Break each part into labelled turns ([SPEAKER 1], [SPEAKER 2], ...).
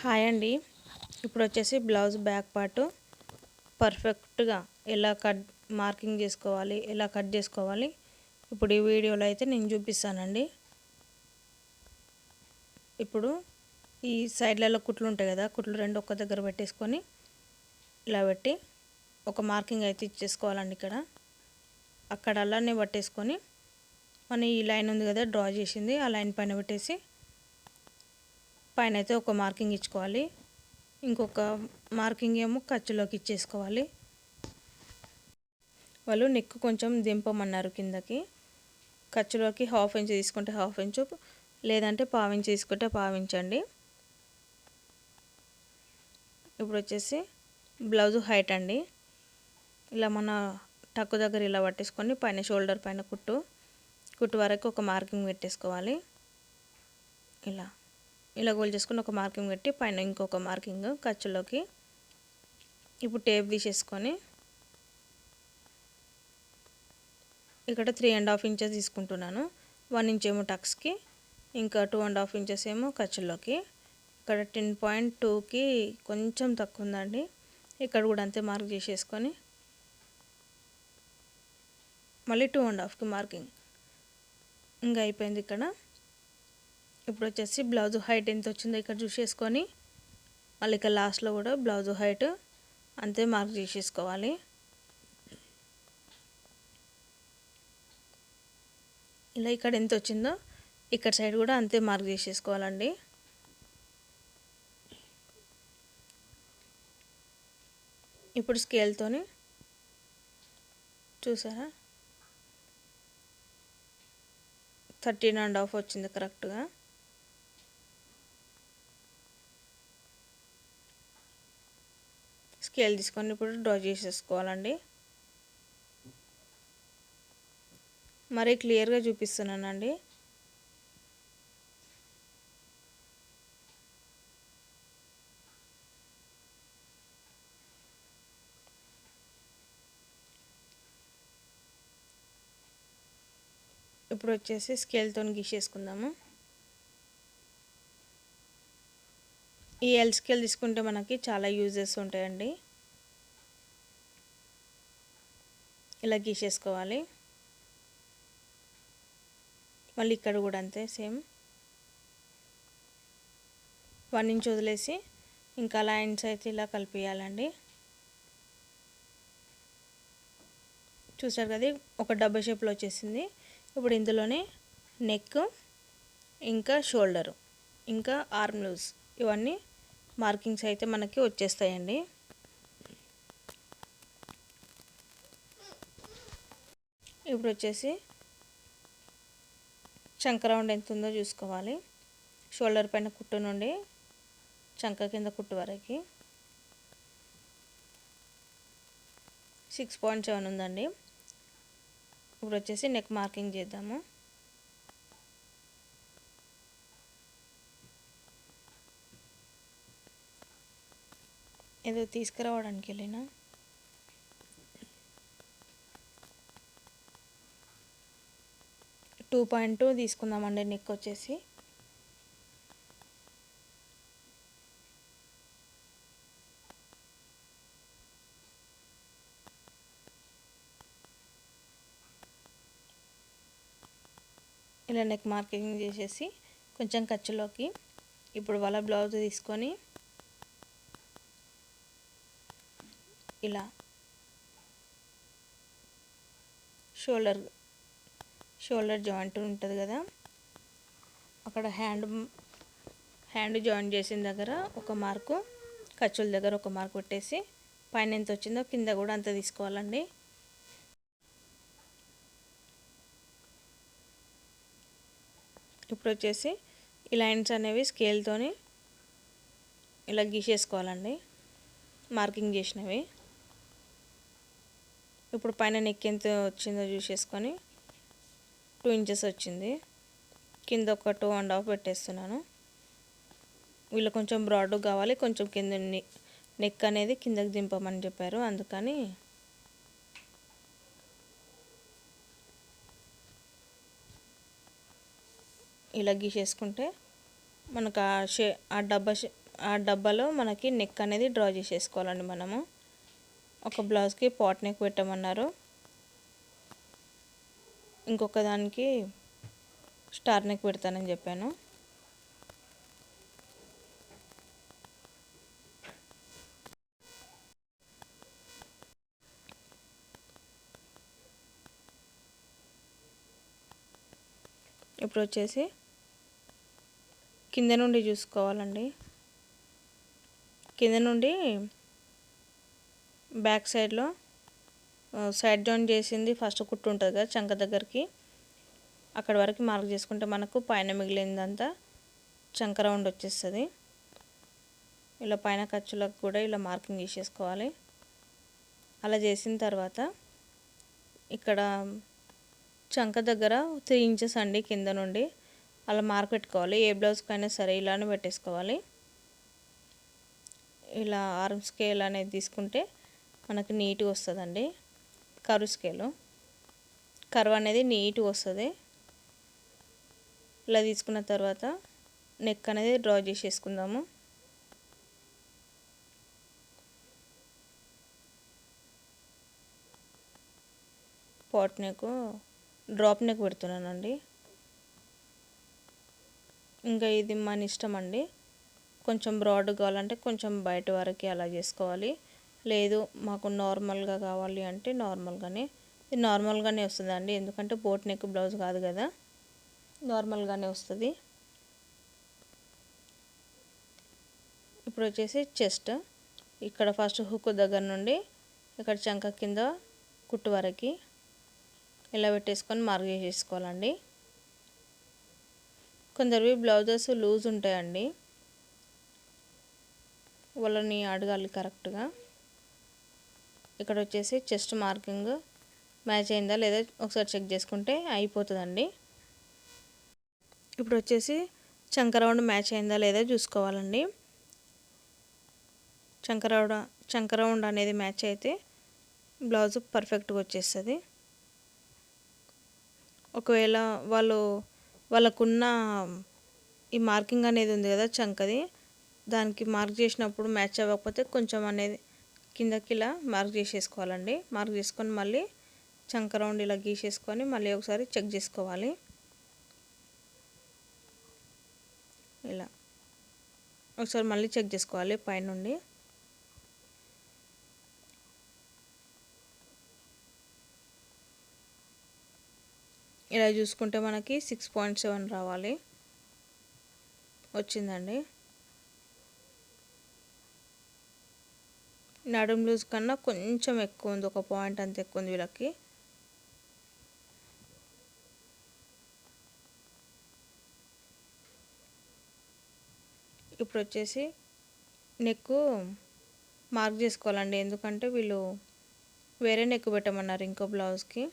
[SPEAKER 1] Hi అండి. ఇప్పుడు వచ్చేసి బ్లౌజ్ బ్యాక్ పార్ట్ పర్ఫెక్ట్గా ఎలా కట్ మార్కింగ్ చేసుకోవాలి ఎలా కట్ చేసుకోవాలి ఇప్పుడు ఈ వీడియోలో అయితే నేను చూపిస్తానండి. ఇప్పుడు ఈ సైడ్లలో కుట్లు ఉంటాయి కదా కుట్లు రెండు ఒక్క దగ్గర పెట్టేసుకొని ఇలా పెట్టి ఒక మార్కింగ్ అయితే ఇచ్చేసుకోవాలండి ఇక్కడ. అక్కడ అలానే పట్టేసుకొని మన ఈ లైన్ ఉంది కదా డ్రా చేసింది ఆ లైన్ పైన పెట్టేసి పైన అయితే ఒక మార్కింగ్ ఇచ్చుకోవాలి. ఇంకొక మార్కింగ్ ఏమో ఖర్చులోకి ఇచ్చేసుకోవాలి. వాళ్ళు నెక్ కొంచెం దింపమన్నారు కిందకి. ఖర్చులోకి హాఫ్ ఇంచ్ తీసుకుంటే హాఫ్ ఇంచు లేదంటే పావించి తీసుకుంటే పావించండి ఇప్పుడు వచ్చేసి బ్లౌజ్ హైట్ అండి. ఇలా మన టక్కు దగ్గర ఇలా పట్టేసుకొని పైన షోల్డర్ పైన కుట్టు. కుట్టు వరకు ఒక మార్కింగ్ పెట్టేసుకోవాలి. ఇలా. ఇలా గోల్ చేసుకుని ఒక మార్కింగ్ పెట్టి పైన ఇంకొక మార్కింగ్ ఖర్చులోకి ఇప్పుడు టేప్ తీసేసుకొని ఇక్కడ త్రీ అండ్ హాఫ్ ఇంచెస్ తీసుకుంటున్నాను. వన్ ఇంచ్ ఏమో టక్స్కి ఇంకా టూ అండ్ హాఫ్ ఇంచెస్ ఏమో ఖర్చుల్లోకి ఇక్కడ టెన్ పాయింట్ టూకి కొంచెం తక్కువ ఉందండి. ఇక్కడ కూడా అంతే మార్క్ చేసేసుకొని మళ్ళీ టూ అండ్ హాఫ్కి మార్కింగ్ ఇంకా అయిపోయింది ఇక్కడ. ఇప్పుడు వచ్చేసి బ్లౌజ్ హైట్ ఎంత వచ్చిందో ఇక్కడ చూసేసుకొని మళ్ళీ ఇక్కడ లాస్ట్లో కూడా బ్లౌజ్ హైట్ అంతే మార్క్ చేసేసుకోవాలి. ఇలా ఇక్కడ ఎంత వచ్చిందో ఇక్కడ సైడ్ కూడా అంతే మార్క్ చేసేసుకోవాలండి. ఇప్పుడు స్కేల్తోని చూసారా? థర్టీన్ అండ్ హాఫ్ వచ్చింది కరెక్ట్గా. స్కేల్ తీసుకొని ఇప్పుడు డ్రా చేసేసుకోవాలండి. మరీ క్లియర్గా చూపిస్తున్నానండి. ఇప్పుడు వచ్చేసి స్కేల్తో గీసేసుకుందాము. ఈ ఎల్ స్కేల్ తీసుకుంటే మనకి చాలా యూజెస్ ఉంటాయండి. ఇలా గీసేసుకోవాలి. మళ్ళీ ఇక్కడ కూడా అంతే సేమ్. వన్ ఇంచ్ వదిలేసి ఇంకా లైన్స్ అయితే ఇలా కలిపియాలండి. చూసారు కదా ఒక డబ్బా షేప్లో వచ్చేసింది. ఇప్పుడు ఇందులోనే నెక్ ఇంకా షోల్డరు ఇంకా ఆర్మ్ లూజ్ ఇవన్నీ మార్కింగ్స్ అయితే మనకి వచ్చేస్తాయండి. ఇప్పుడు వచ్చేసి చంక రౌండ్ ఎంత ఉందో చూసుకోవాలి. షోల్డర్ పైన కుట్టు నుండి చంక కింద కుట్టు వరకు. సిక్స్ పాయింట్ సెవెన్ ఉందండి. ఇప్పుడు వచ్చేసి నెక్ మార్కింగ్ చేద్దాము. ఏదో తీసుకురావడానికి వెళ్ళినా టూ పాయింట్ టూ తీసుకుందామండి నెక్ వచ్చేసి. ఇలా నెక్ మార్కింగ్ చేసేసి కొంచెం ఖర్చులోకి ఇప్పుడు వాళ్ళ బ్లౌజ్ తీసుకొని ఇలా షోల్డర్ షోల్డర్ జాయింట్ ఉంటుంది కదా. అక్కడ హ్యాండ్ హ్యాండ్ జాయింట్ చేసిన దగ్గర ఒక మార్కు ఖర్చుల దగ్గర ఒక మార్కు పెట్టేసి పైన ఎంత వచ్చిందో కింద కూడా అంత తీసుకోవాలండి. ఇప్పుడు వచ్చేసి ఈ లైన్స్ అనేవి స్కేల్తోని ఇలా గీసేసుకోవాలండి. మార్కింగ్ చేసినవి. ఇప్పుడు పైన నెక్ ఎంత వచ్చిందో చూసేసుకొని టూ ఇంచెస్ వచ్చింది. కింద ఒక టూ అండ్ హాఫ్ పెట్టేస్తున్నాను. వీళ్ళు కొంచెం బ్రాడ్ కావాలి కొంచెం కింద నెక్ అనేది కిందకి దింపమని చెప్పారు. అందుకని ఇలా గీసేసుకుంటే మనకు ఆ షే ఆ డబ్బా షే ఆ డబ్బాలో మనకి నెక్ అనేది డ్రా చేసేసుకోవాలండి మనము. ఒక బ్లౌజ్కి పాట్ నెక్ పెట్టమన్నారు. ఇంకొక దానికి స్టార్ నెక్ పెడతానని చెప్పాను. ఇప్పుడు వచ్చేసి కింద నుండి చూసుకోవాలండి. కింద నుండి బ్యాక్ సైడ్లో సైడ్ జాయిన్ చేసింది. ఫస్ట్ కుట్టు ఉంటుంది కదా చంక దగ్గరికి. అక్కడ వరకు మార్క్ చేసుకుంటే మనకు పైన మిగిలిందంతా చంక రౌండ్ వచ్చేస్తుంది. ఇలా పైన ఖర్చులకు కూడా ఇలా మార్కింగ్ చేసేసుకోవాలి. అలా చేసిన తర్వాత ఇక్కడ చంక దగ్గర త్రీ ఇంచెస్ అండి కింద నుండి అలా మార్క్ పెట్టుకోవాలి. ఏ బ్లౌజ్కైనా సరే ఇలానే పెట్టేసుకోవాలి. ఇలా ఆర్మ్ స్కేల్ అనేది తీసుకుంటే మనకి నీట్గా వస్తుందండి. కరువు స్కేలు కరువు అనేది నీట్గా వస్తుంది. ఇలా తీసుకున్న తర్వాత నెక్ అనేది డ్రా చేసేసుకుందాము. పాట్ నెక్ డ్రాప్ నెక్ పెడుతున్నానండి. ఇంకా ఇది మన ఇష్టం అండి. కొంచెం బ్రాడ్ కావాలంటే కొంచెం బయట వరకు అలా చేసుకోవాలి. లేదు మాకు నార్మల్గా కావాలి అంటే నార్మల్గానే. ఇది నార్మల్గానే వస్తుందండి. ఎందుకంటే బోట్ నెక్ బ్లౌజ్ కాదు కదా. నార్మల్గానే వస్తుంది. ఇప్పుడు వచ్చేసి చెస్ట్. ఇక్కడ ఫస్ట్ హుక్ దగ్గర నుండి ఇక్కడ చంక కింద కుట్టు వరకు ఇలా పెట్టేసుకొని మార్క్ చేసేసుకోవాలండి. కొందరివి బ్లౌజెస్ లూజ్ ఉంటాయండి. వాళ్ళని అడగాలి కరెక్ట్గా. ఇక్కడ వచ్చేసి చెస్ట్ మార్కింగ్ మ్యాచ్ అయిందా లేదా ఒకసారి చెక్ చేసుకుంటే అయిపోతుందండి. ఇప్పుడు వచ్చేసి చంకరౌండ్ మ్యాచ్ అయిందా లేదా చూసుకోవాలండి. చంకరౌండ్ చంకరౌండ్ అనేది మ్యాచ్ అయితే బ్లౌజ్ పర్ఫెక్ట్గా వచ్చేస్తుంది ఒకవేళ వాళ్ళు వాళ్ళకున్న ఈ మార్కింగ్ అనేది ఉంది కదా చంకది దానికి మార్క్ చేసినప్పుడు మ్యాచ్ అవ్వకపోతే కొంచెం అనేది కిందకి ఇలా మార్క్ చేసేసుకోవాలండి. మార్క్ చేసుకొని మళ్ళీ చంక రౌండ్ ఇలా గీసేసుకొని మళ్ళీ ఒకసారి చెక్ చేసుకోవాలి. ఇలా. ఒకసారి మళ్ళీ చెక్ చేసుకోవాలి పైనుండి ఇలా చూసుకుంటే మనకి సిక్స్ పాయింట్ సెవెన్ రావాలి. వచ్చిందండి. నడుం లూజ్ కన్నా కొంచెం ఎక్కువ ఉంది ఒక పాయింట్ అంత ఎక్కువ ఉంది వీళ్ళకి. ఇప్పుడు వచ్చేసి నెక్ మార్క్ చేసుకోవాలండి ఎందుకంటే వీళ్ళు వేరే నెక్ పెట్టమన్నారు ఇంకో బ్లౌజ్కి.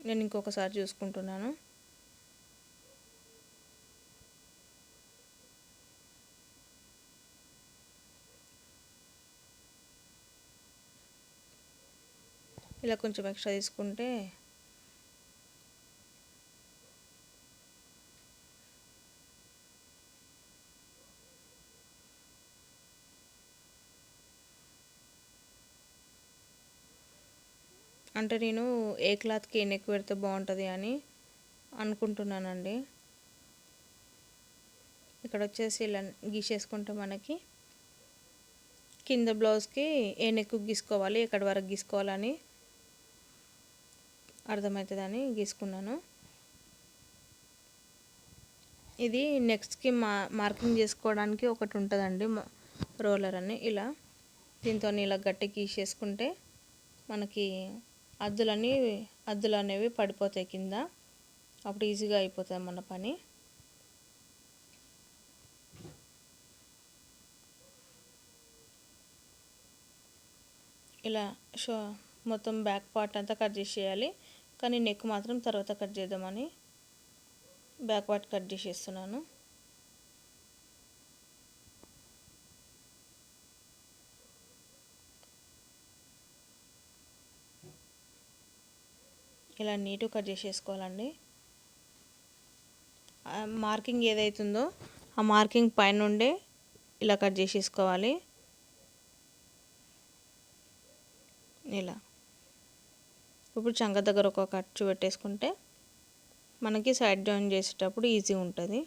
[SPEAKER 1] నేను ఇంకొకసారి చూసుకుంటున్నాను. ఇలా కొంచెం ఎక్స్ట్రా తీసుకుంటే అంటే నేను ఏ క్లాత్కి ఏ నెక్ పెడితే బాగుంటుంది అని అనుకుంటున్నానండి. ఇక్కడ వచ్చేసి ఇలా గీసేసుకుంటే మనకి కింద బ్లౌజ్కి ఏ నెక్ గీసుకోవాలి ఎక్కడి వరకు గీసుకోవాలని అర్థమవుతుందని గీసుకున్నాను. ఇది నెక్స్ట్కి మా మార్కింగ్ చేసుకోవడానికి ఒకటి ఉంటుందండి రోలర్ అని ఇలా. దీంతో ఇలా గట్టి గీసేసుకుంటే మనకి అద్దులన్నీ అద్దులు అనేవి పడిపోతాయి కింద. అప్పుడు ఈజీగా అయిపోతుంది మన పని. ఇలా షో మొత్తం బ్యాక్ పార్ట్ అంతా కట్ చేసేయాలి. కానీ నెక్ మాత్రం తర్వాత కట్ చేద్దామని బ్యాక్ పార్ట్ కట్ చేసేస్తున్నాను. ఇలా నీట్గా కట్ చేసేసుకోవాలండి. మార్కింగ్ ఏదైతుందో ఆ మార్కింగ్ పైన ఉండే ఇలా కట్ చేసేసుకోవాలి. ఇలా. ఇప్పుడు చంక దగ్గర ఒక ఖర్చు పెట్టేసుకుంటే మనకి సైడ్ జాయిన్ చేసేటప్పుడు ఈజీ ఉంటుంది.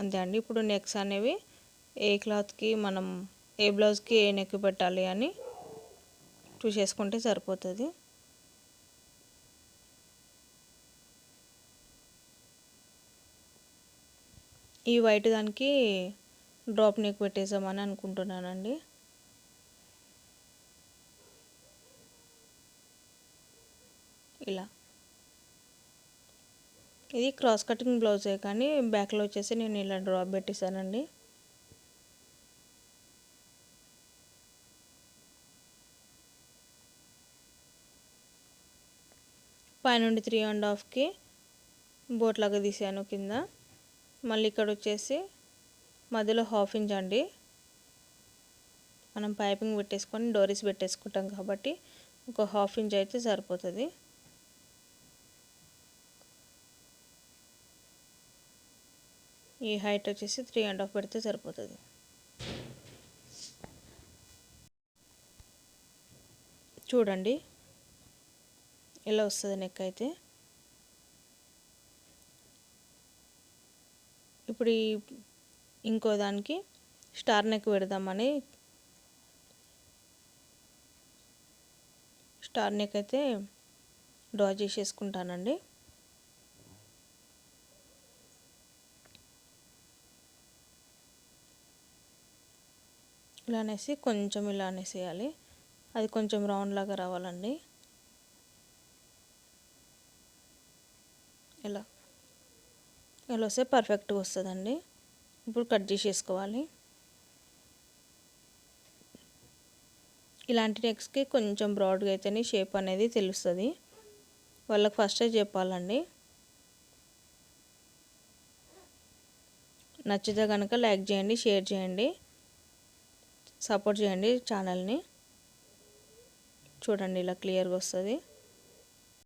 [SPEAKER 1] అంతే అండి. ఇప్పుడు నెక్స్ అనేవి ఏ క్లాత్కి మనం ఏ బ్లౌజ్కి ఏ నెక్ పెట్టాలి అని చూసేసుకుంటే సరిపోతుంది. ఈ వైట్ దానికి డ్రాప్ నెక్ పెట్టేసామని అనుకుంటున్నానండి. ఇలా. ఇది క్రాస్ కటింగ్ బ్లౌజే కానీ బ్యాక్లో వచ్చేసి నేను ఇలా డ్రాప్ పెట్టేశానండి. పైనుండి త్రీ అండ్ హాఫ్కి బోట్ లాగా తీసాను కింద. మళ్ళీ ఇక్కడ వచ్చేసి మధ్యలో హాఫ్ ఇంచ్ అండి. మనం పైపింగ్ పెట్టేసుకొని డోరీస్ పెట్టేసుకుంటాం కాబట్టి ఒక హాఫ్ ఇంచ్ అయితే సరిపోతుంది. ఈ హైట్ వచ్చేసి త్రీ అండ్ హాఫ్ పెడితే సరిపోతుంది. చూడండి. ఇలా వస్తుంది నెక్ అయితే. ఇప్పుడు ఈ ఇంకో దానికి స్టార్ నెక్ పెడదామని. స్టార్ నెక్ అయితే డ్రా చేసేసుకుంటానండి. ఇలా అనేసి కొంచెం ఇలా అనేసేయాలి. అది కొంచెం రౌండ్ లాగా రావాలండి. ఇలా. ఇలా వస్తే పర్ఫెక్ట్గా వస్తుందండి. ఇప్పుడు కట్ చేసేసుకోవాలి. ఇలాంటి నెక్స్ట్కి కొంచెం బ్రాడ్గా అయితేనే షేప్ అనేది తెలుస్తుంది. వాళ్ళకి ఫస్టే చెప్పాలండి. నచ్చితే కనుక లైక్ చేయండి షేర్ చేయండి. సపోర్ట్ చేయండి ఛానల్ని. చూడండి ఇలా క్లియర్గా వస్తుంది.